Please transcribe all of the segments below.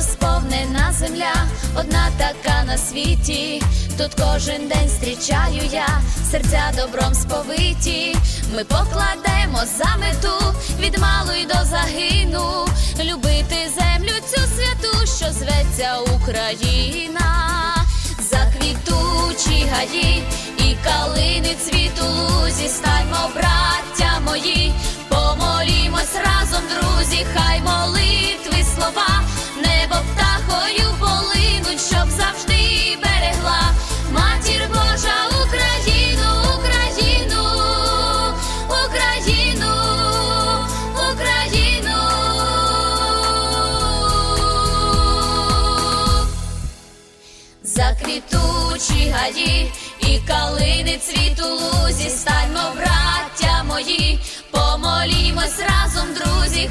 Сповнена земля, одна така на світі. Тут кожен день зустрічаю я, серця добром сповиті. Ми покладемо за мету від малу й до загину, любити землю цю святу, що зветься Україна, заквітучі гаї і калини цвіту лузі, станьмо, браття мої, помолімось разом, друзі, хай молитви слова, птахою полинуть, щоб завжди берегла матір Божа Україну, Україну, Україну, Україну. Заквітучі гаї і калини цвіту лузі, станьмо, браття мої, помолімось разом, друзі,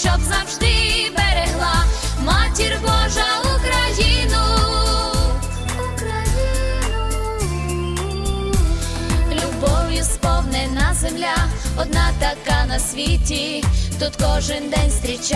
щоб завжди берегла матір Божа Україну. Україну. Любов'ю сповнена земля, одна така на світі, тут кожен день зустрічає.